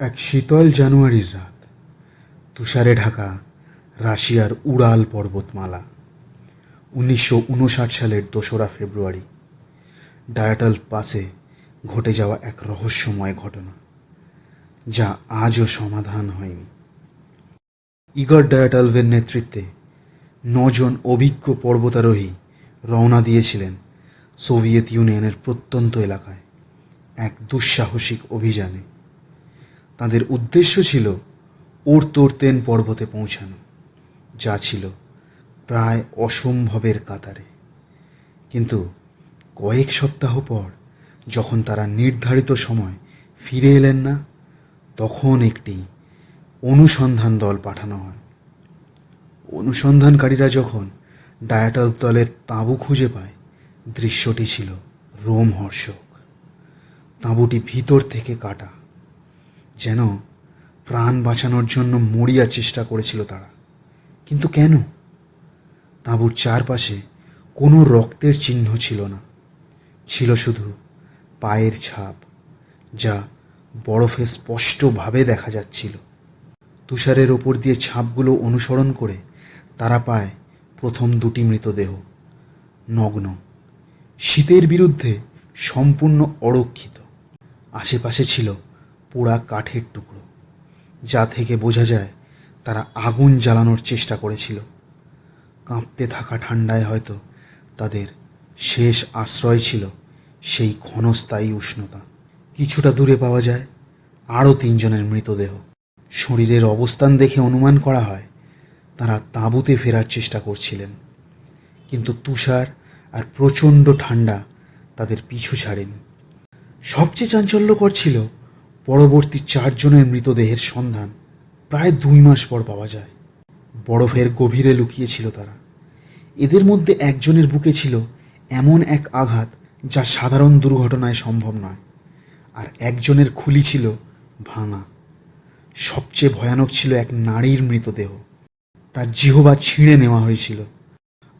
এক শীতল জানুয়ারির রাত। তুষারে ঢাকা, রাশিয়ার উড়াল পর্বতমালা। উনিশশো উনষাট সালের দোসরা ফেব্রুয়ারি। ডায়াটাল পাসে ঘটে যাওয়া এক রহস্যময় ঘটনা, যা আজও সমাধান হয়নি। ইগর ডায়াটালভের নেতৃত্বে নজন অভিজ্ঞ পর্বতারোহী রওনা দিয়েছিলেন সোভিয়েত ইউনিয়নের প্রত্যন্ত এলাকায় এক দুঃসাহসিক অভিযানে। তাদের উদ্দেশ্য ছিল ওরতোরতেন পর্বতে পৌঁছানো, যা ছিল প্রায় অসম্ভবের কাতারে। কিন্তু কয়েক সপ্তাহ পর যখন তারা নির্ধারিত সময় ফিরে এলেন না, তখন একটি অনুসন্ধান দল পাঠানো হয়। অনুসন্ধানকারীরা যখন ডায়াটাল দলের তাঁবু খুঁজে পায়, দৃশ্যটি ছিল রোমহর্ষক। তাঁবুটি ভিতর থেকে কাটা যেন প্রাণ বাঁচানোর জন্য মরিয়া চেষ্টা করেছিল তারা। কিন্তু কেন? তাঁবুর চারপাশে কোনো রক্তের চিহ্ন ছিল না। ছিল শুধু পায়ের ছাপ, যা বরফে স্পষ্টভাবে দেখা যাচ্ছিল। তুষারের ওপর দিয়ে ছাপগুলো অনুসরণ করে তারা পায় প্রথম দুটি মৃতদেহ। নগ্ন, শীতের বিরুদ্ধে সম্পূর্ণ অরক্ষিত। আশেপাশে ছিল পোড়া কাঠের টুকরো, যা থেকে বোঝা যায় তারা আগুন জ্বালানোর চেষ্টা করেছিল। কাঁপতে থাকা ঠান্ডায় হয়তো তাদের শেষ আশ্রয় ছিল সেই ক্ষণস্থায়ী উষ্ণতা। কিছুটা দূরে পাওয়া যায় আরও তিনজনের মৃতদেহ। শরীরের অবস্থান দেখে অনুমান করা হয় তারা তাঁবুতে ফেরার চেষ্টা করছিলেন। কিন্তু তুষার আর প্রচণ্ড ঠান্ডা তাদের পিছু ছাড়েনি। সবচেয়ে চাঞ্চল্যকর ছিল পরবর্তী চারজনের মৃতদেহের সন্ধান প্রায় দুই মাস পর পাওয়া যায়। বরফের গভীরে লুকিয়েছিল তারা। এদের মধ্যে একজনের বুকে ছিল এমন এক আঘাত যা সাধারণ দুর্ঘটনায় সম্ভব নয়, আর একজনের খুলি ছিল ভাঙা। সবচেয়ে ভয়ানক ছিল এক নারীর মৃতদেহ। তার জিহবা ছিঁড়ে নেওয়া হয়েছিল,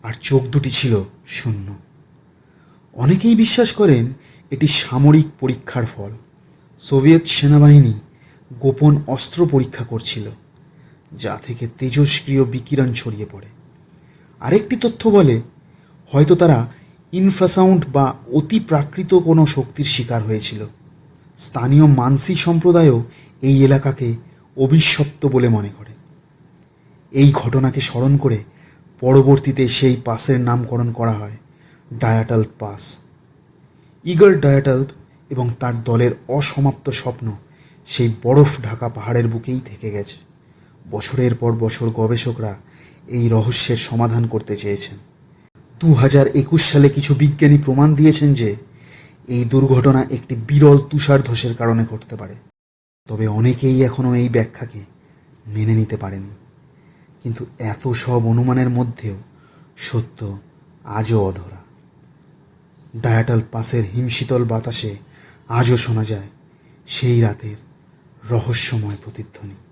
আর চোখ দুটি ছিল শূন্য। অনেকেই বিশ্বাস করেন এটি সামরিক পরীক্ষার ফল। সোভিয়েত সেনাবাহিনী গোপন অস্ত্র পরীক্ষা করছিল, যা থেকে তেজস্ক্রিয় বিকিরণ ছড়িয়ে পড়ে। আরেকটি তথ্য বলে, হয়তো তারা ইনফ্রাসাউন্ড বা অতি প্রাকৃত কোনো শক্তির শিকার হয়েছিল। স্থানীয় মানসি সম্প্রদায়ও এই এলাকাকে অভিশপ্ত বলে মনে করে। এই ঘটনাকে স্মরণ করে পরবর্তীতে সেই পাসের নামকরণ করা হয় ডায়াটাল পাস। ইগর ডায়াটাল এবং তার দলের অসমাপ্ত স্বপ্ন সেই বরফ ঢাকা পাহাড়ের বুকেই থেকে গেছে। বছরের পর বছর গবেষকরা এই রহস্যের সমাধান করতে চেয়েছেন। দু হাজার একুশ সালে কিছু বিজ্ঞানী প্রমাণ দিয়েছেন যে এই দুর্ঘটনা একটি বিরল তুষার ধসের কারণে ঘটতে পারে। তবে অনেকেই এখনও এই ব্যাখ্যাকে মেনে নিতে পারেনি। কিন্তু এত সব অনুমানের মধ্যেও সত্য আজও অধরা। ডায়াটাল পাসের হিমশীতল বাতাসে আজও শোনা যায় সেই রাতের রহস্যময় প্রতিধ্বনি।